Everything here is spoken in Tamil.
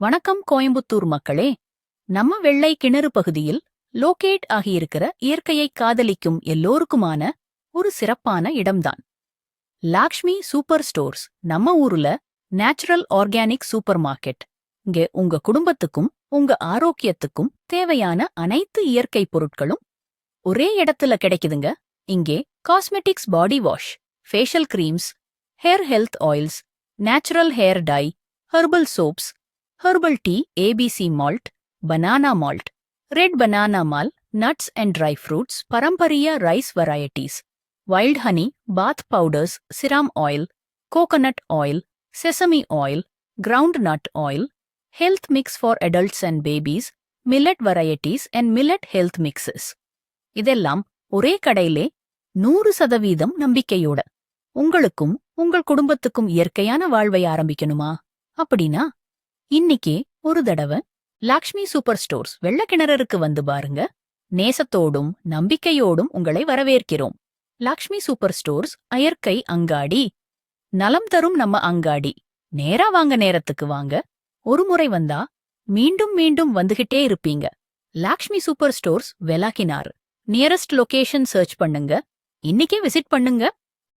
வணக்கம் கோயம்புத்தூர் மக்களே. நம்ம வெள்ளை கிணறு பகுதியில் லோகேட் ஆகியிருக்கிற இயற்கையை காதலிக்கும் எல்லோருக்குமான ஒரு சிறப்பான இடம்தான். லாக்ஷ்மி சூப்பர் ஸ்டோர்ஸ் நம்ம ஊருல நேச்சுரல் ஆர்கானிக் சூப்பர் மார்க்கெட். இங்க உங்க குடும்பத்துக்கும் உங்க ஆரோக்கியத்துக்கும் தேவையான அனைத்து இயற்கை பொருட்களும் ஒரே இடத்துல கிடைக்குதுங்க. இங்கே cosmetics body wash facial creams hair health oils natural hair dye herbal soaps herbal tea ABC malt banana malt red banana malt nuts and dry fruits பரம்பரிய rice varieties wild honey bath powders சிராம் oil coconut oil sesame oil groundnut oil health mix for adults and babies millet varieties and millet health mixes இதெல்லாம் ஒரே கடையிலே நூறு சதவீதம் நம்பிக்கையோட உங்களுக்கும் உங்கள் குடும்பத்துக்கும் இயற்கையான வாழ்வை ஆரம்பிக்கணுமா அப்படின்னா இன்னிக்கே ஒரு தடவை லாக்ஷ்மி சூப்பர் ஸ்டோர்ஸ் வெள்ளக்கிணறருக்கு வந்து பாருங்க. நேசத்தோடும் நம்பிக்கையோடும் உங்களை வரவேற்கிறோம். லாக்ஷ்மி சூப்பர் ஸ்டோர்ஸ் அயற்கை அங்காடி. நலம் தரும் நம்ம அங்காடி. நேரா வாங்க நேரத்துக்கு வாங்க. ஒரு முறை வந்தா மீண்டும் மீண்டும் வந்துகிட்டே இருப்பீங்க. லாக்ஷ்மி சூப்பர் ஸ்டோர்ஸ் வெலாக்கினார் நியரஸ்ட் லொகேஷன் சர்ச் பண்ணுங்க. இன்னிக்கே விசிட் பண்ணுங்க.